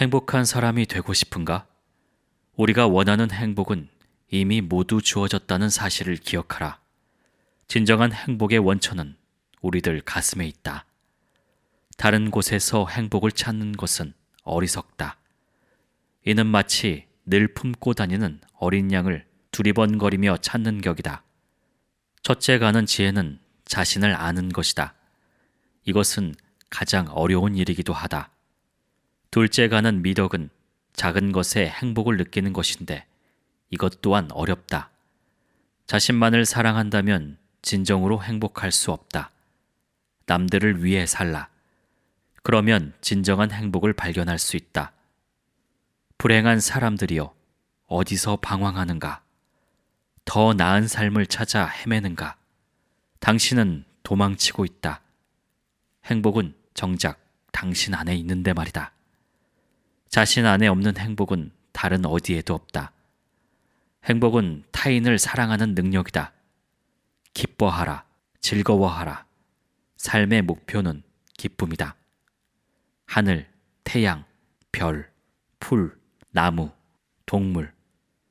행복한 사람이 되고 싶은가? 우리가 원하는 행복은 이미 모두 주어졌다는 사실을 기억하라. 진정한 행복의 원천은 우리들 가슴에 있다. 다른 곳에서 행복을 찾는 것은 어리석다. 이는 마치 늘 품고 다니는 어린 양을 두리번거리며 찾는 격이다. 첫째 가는 지혜는 자신을 아는 것이다. 이것은 가장 어려운 일이기도 하다. 둘째 가는 미덕은 작은 것에 행복을 느끼는 것인데 이것 또한 어렵다. 자신만을 사랑한다면 진정으로 행복할 수 없다. 남들을 위해 살라. 그러면 진정한 행복을 발견할 수 있다. 불행한 사람들이여 어디서 방황하는가? 더 나은 삶을 찾아 헤매는가? 당신은 도망치고 있다. 행복은 정작 당신 안에 있는데 말이다. 자신 안에 없는 행복은 다른 어디에도 없다. 행복은 타인을 사랑하는 능력이다. 기뻐하라, 즐거워하라. 삶의 목표는 기쁨이다. 하늘, 태양, 별, 풀, 나무, 동물,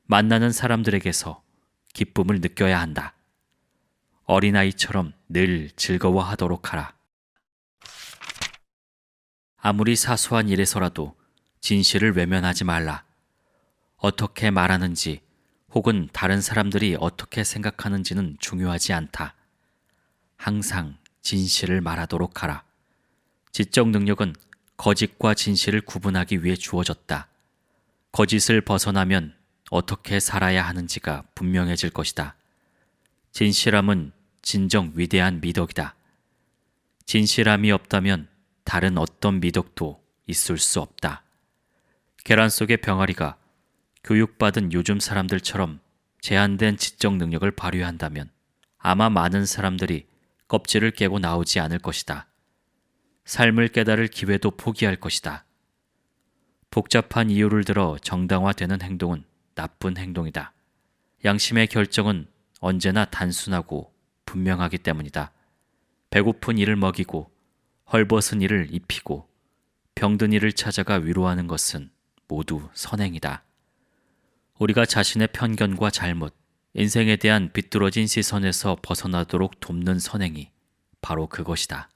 만나는 사람들에게서 기쁨을 느껴야 한다. 어린아이처럼 늘 즐거워하도록 하라. 아무리 사소한 일에서라도 진실을 외면하지 말라. 어떻게 말하는지 혹은 다른 사람들이 어떻게 생각하는지는 중요하지 않다. 항상 진실을 말하도록 하라. 지적 능력은 거짓과 진실을 구분하기 위해 주어졌다. 거짓을 벗어나면 어떻게 살아야 하는지가 분명해질 것이다. 진실함은 진정 위대한 미덕이다. 진실함이 없다면 다른 어떤 미덕도 있을 수 없다. 계란 속의 병아리가 교육받은 요즘 사람들처럼 제한된 지적 능력을 발휘한다면 아마 많은 사람들이 껍질을 깨고 나오지 않을 것이다. 삶을 깨달을 기회도 포기할 것이다. 복잡한 이유를 들어 정당화되는 행동은 나쁜 행동이다. 양심의 결정은 언제나 단순하고 분명하기 때문이다. 배고픈 이를 먹이고 헐벗은 이를 입히고 병든 이를 찾아가 위로하는 것은 모두 선행이다. 우리가 자신의 편견과 잘못, 인생에 대한 비뚤어진 시선에서 벗어나도록 돕는 선행이 바로 그것이다.